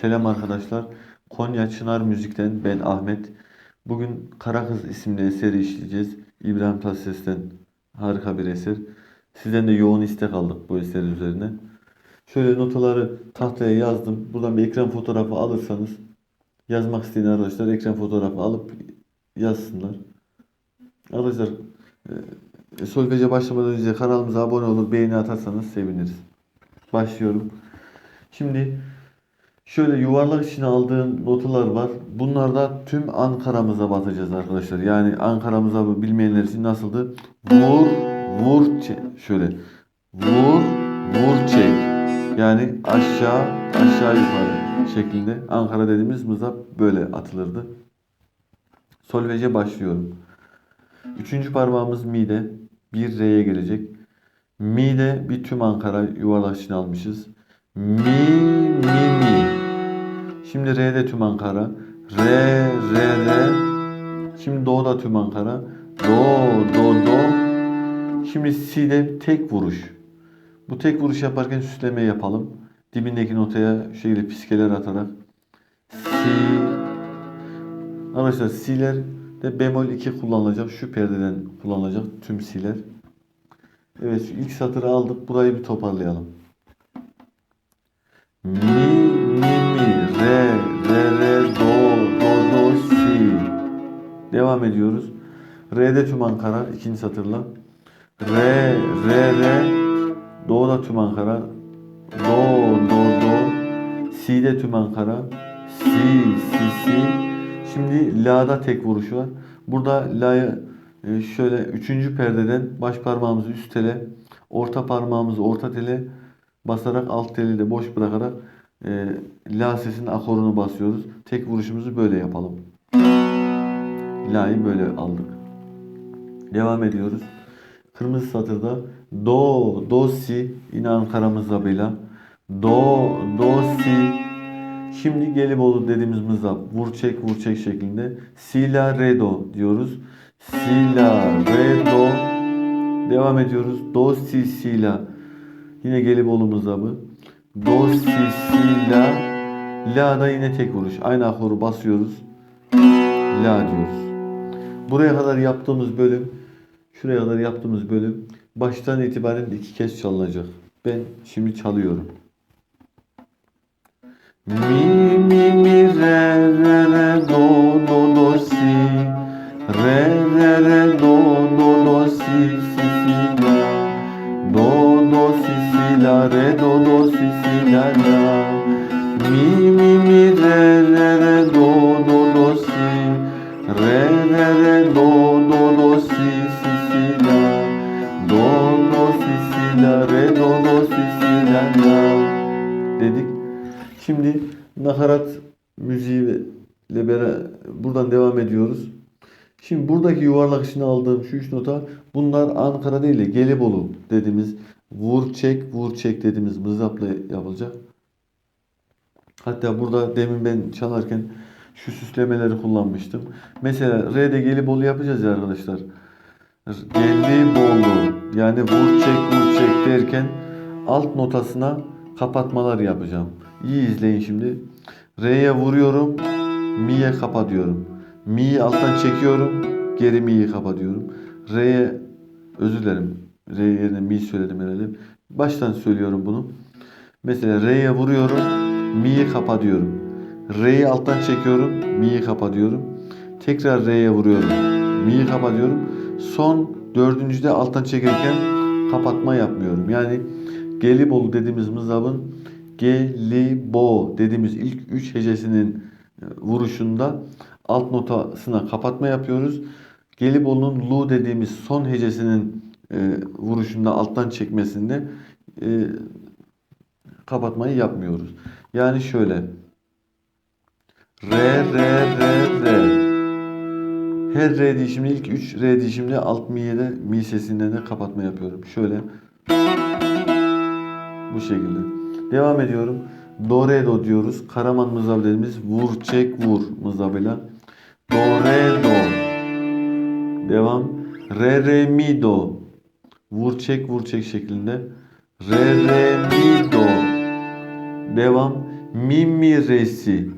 Selam arkadaşlar. Konya Çınar Müzik'ten ben Ahmet. Bugün Kara Kız isimli eseri işleyeceğiz. İbrahim Tatlıses'ten harika bir eser. Sizden de yoğun istek aldık bu eser üzerine. Şöyle notaları tahtaya yazdım. Buradan bir ekran fotoğrafı alırsanız yazmak isteyen arkadaşlar ekran fotoğrafı alıp yazsınlar. Arkadaşlar e, solfeje başlamadan önce kanalımıza abone olur, beğeni atarsanız seviniriz. Başlıyorum. Şimdi şöyle yuvarlak içine aldığım notalar var. Bunlarda tüm Ankara'mıza batacağız arkadaşlar. Yani Ankara'mıza bilmeyenler için nasıldı? Vur, vur, çek. Şöyle. Vur, vur, çek. Yani aşağı, aşağı yukarı şeklinde. Ankara dediğimiz mızrap böyle atılırdı. Solfeje başlıyorum. Üçüncü parmağımız mi'de. Bir re'ye gelecek. Mi'de bir tüm Ankara yuvarlak içine almışız. Mi, mi, mi. Şimdi re'de tüm Ankara. Re, re, re. Şimdi do'da tüm Ankara. Do, do, do. Şimdi si'de tek vuruş. Bu tek vuruş yaparken süsleme yapalım. Dibindeki notaya şu şekilde piskeler atarak. Si. Arkadaşlar si'ler de bemol 2 kullanılacak. Şu perdeden kullanılacak tüm si'ler. Evet şu ilk satırı aldık. Burayı bir toparlayalım. Mi, Devam ediyoruz. Re'de tüm Ankara ikinci satırla. Re, re, re. Do'da tüm Ankara. Do, do, do. Si'de tüm Ankara. Si, si, si. Şimdi La'da tek vuruş var. Burada La'yı e, şöyle üçüncü perdeden baş parmağımızı üst tele, orta parmağımızı orta tele basarak alt teli de boş bırakarak e, La sesinin akorunu basıyoruz. Tek vuruşumuzu böyle yapalım. La'yı böyle aldık. Devam ediyoruz. Kırmızı satırda Do, Do, Si yine Ankara Do, Do, Si Şimdi Gelibolu dediğimiz mızrap vur çek vur çek şeklinde Si, La, Re, Do diyoruz. Si, La, Re, Do Devam ediyoruz. Do, Si, Si, La Yine Gelibolu mızrabı. Do, Si, Si, La La'da yine tek vuruş. Aynı akoru basıyoruz. La diyoruz. Buraya kadar yaptığımız bölüm Şuraya kadar yaptığımız bölüm baştan itibaren iki kez çalınacak. Ben şimdi çalıyorum. Mi mi mi re nakarat müziği ile buradan devam ediyoruz. Şimdi buradaki yuvarlak içine aldığım şu üç nota bunlar Ankara değil de Gelibolu dediğimiz vur çek vur çek dediğimiz mızrapla yapılacak. Hatta burada demin ben çalarken şu süslemeleri kullanmıştım. Mesela R'de Gelibolu yapacağız ya arkadaşlar. Gelibolu yani vur çek vur çek derken alt notasına kapatmalar yapacağım. İyi izleyin şimdi. Re'ye vuruyorum. Mi'ye kapatıyorum. Mi'yi alttan çekiyorum. Geri mi'yi kapatıyorum. Re'ye özür dilerim. Re yerine mi söyledim herhalde. Baştan söylüyorum bunu. Mesela Re'ye vuruyorum. Mi'yi kapatıyorum. Re'yi alttan çekiyorum. Mi'yi kapatıyorum. Tekrar Re'ye vuruyorum. Mi'yi kapatıyorum. Son dördüncüde alttan çekerken kapatma yapmıyorum. Yani Gelibolu dediğimiz mızrabın Gelibo dediğimiz ilk üç hecesinin e, vuruşunda alt notasına kapatma yapıyoruz. Gelibolu'nun Lu dediğimiz son hecesinin e, vuruşunda alttan çekmesinde e, kapatmayı yapmıyoruz. Yani şöyle Re, re, re, re. Her re dişimde ilk 3 re dişimde alt mi'ye de mi sesinden de kapatma yapıyorum. Şöyle bu şekilde. Devam ediyorum. Do re do diyoruz. Karaman mızrabı dediğimiz vur çek vur mızrabıyla. Do re do. Devam. Re re mi do. Vur çek vur çek şeklinde. Re re mi do. Devam. Mi mi re si.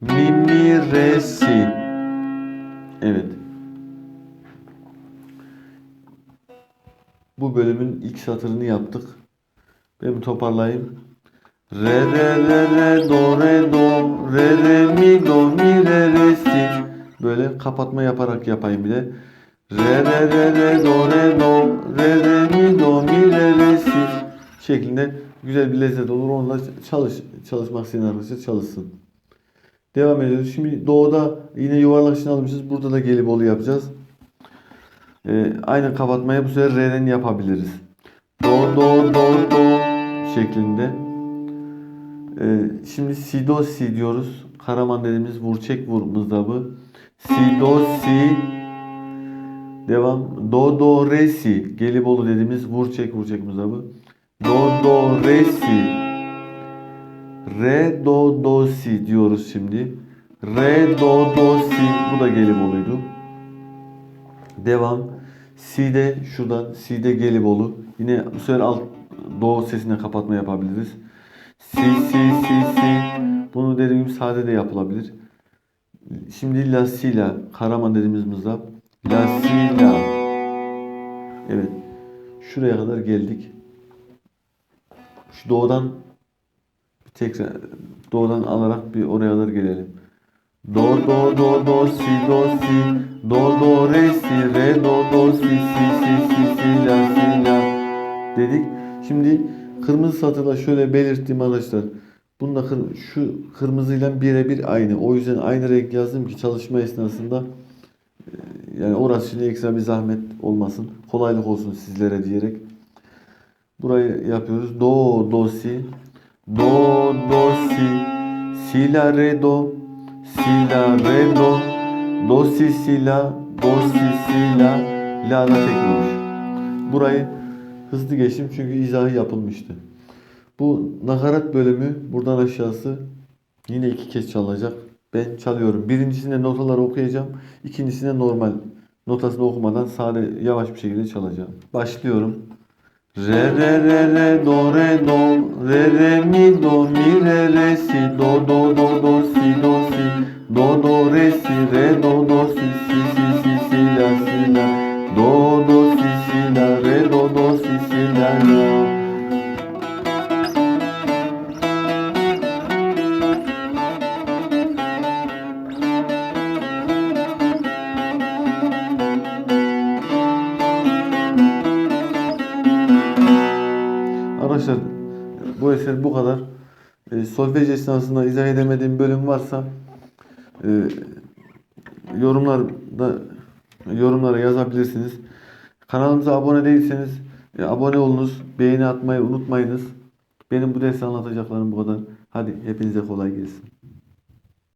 Mi mi re si. Evet. Bu bölümün ilk satırını yaptık. Ben toparlayayım. Re re re re do re do re re mi do mi re re si. Böyle kapatma yaparak yapayım bir de. Re re re re do re do re re mi do mi re re si şeklinde güzel bir lezzet olur. Onunla çalış çalışmak isteyen arkadaşlar çalışsın. Devam ediyoruz. Şimdi doğuda yine yuvarlak için almışız. Burada da gelibolu yapacağız. Ee, aynı kapatmayı bu sefer re'den yapabiliriz. Do do do do şeklinde. Ee, şimdi si do si diyoruz. Karaman dediğimiz vur çek vur mızrabı. Si do si Devam. Do do re si. Gelibolu dediğimiz vur çek vur çek mızrabı. Do do re si. Re do do si diyoruz şimdi. Re do do si. Bu da Gelibolu'ydu. Devam. Si de şuradan si de Gelibolu. Yine bu sefer alt do sesine kapatma yapabiliriz. Si si si si. Bunu dediğim gibi sade de yapılabilir. Şimdi la si la. Karaman dediğimiz mızrap. La si la. Evet. Şuraya kadar geldik. Şu doğudan tekrar doğudan alarak bir oraya kadar gelelim. Do do do do si do si do do re si re do do si si si si si la si la dedik. Şimdi kırmızı satırla şöyle belirttim arkadaşlar. Bunda kır- şu kırmızıyla birebir aynı. O yüzden aynı renk yazdım ki çalışma esnasında e, yani orası şimdi ekstra bir zahmet olmasın. Kolaylık olsun sizlere diyerek. Burayı yapıyoruz. Do, do, si. Do, do, si. Si, la, re, do. Si, la, re, do. Do, si, si, la. Do, si, si, la. La da tek olmuş. Burayı hızlı geçtim çünkü izahı yapılmıştı. Bu nakarat bölümü buradan aşağısı yine iki kez çalacak. Ben çalıyorum. Birincisinde notaları okuyacağım. İkincisinde normal notasını okumadan sade yavaş bir şekilde çalacağım. Başlıyorum. Re re re re do re do re re mi do mi re re si do do do do si do si do do re si re do do si si si si si la si la do do si si la la Arkadaşlar bu eser bu kadar. E, solfej esnasında izah edemediğim bölüm varsa e, yorumlarda yorumlara yazabilirsiniz. Kanalımıza abone değilseniz e, abone olunuz. Beğeni atmayı unutmayınız. Benim bu dersi anlatacaklarım bu kadar. Hadi hepinize kolay gelsin.